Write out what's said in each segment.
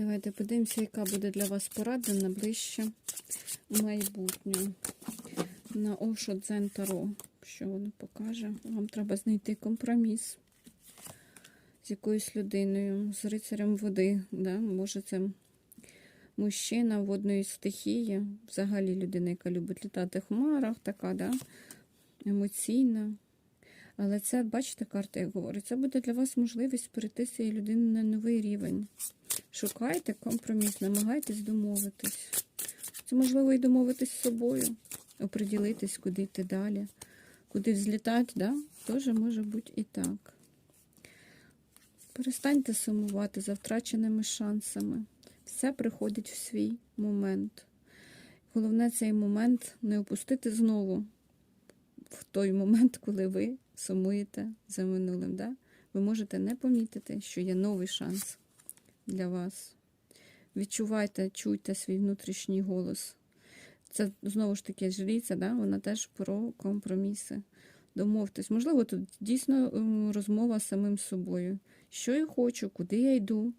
Давайте подивимося, яка буде для вас порада на ближче майбутнє. На Ошо Дзен Таро. Що воно покаже? Вам треба знайти компроміс з якоюсь людиною, з рицарем води. Да? Може, це мужчина водної стихії, взагалі людина, яка любить літати в хмарах, така, да? емоційна. Але це, бачите, карта, як говорить, це буде для вас можливість перейти з цієї людини на новий рівень. Шукайте компроміс, намагайтесь домовитись. Це можливо і домовитись з собою, оприділитись, куди йти далі, куди взлітати, да? теж може бути і так. Перестаньте сумувати за втраченими шансами. Все приходить в свій момент. Головне цей момент не опустити знову в той момент, коли ви сумуєте за минулим. Да? Ви можете не помітити, що є новий шанс для вас. Відчувайте, чуйте свій внутрішній голос. Це знову ж таки жриця, да? вона теж про компроміси. Домовтесь. Можливо, тут дійсно ем, розмова з самим собою. Що я хочу, куди я йду.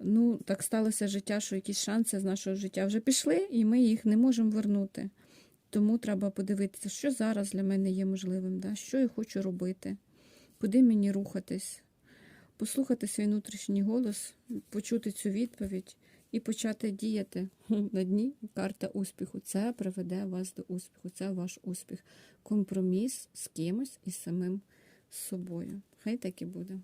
Ну, так сталося життя, що якісь шанси з нашого життя вже пішли, і ми їх не можемо вернути. Тому треба подивитися, що зараз для мене є можливим, да? що я хочу робити, куди мені рухатись, послухати свій внутрішній голос, почути цю відповідь і почати діяти на дні. Карта успіху. Це приведе вас до успіху. Це ваш успіх. Компроміс з кимось і самим собою. Хай так і буде.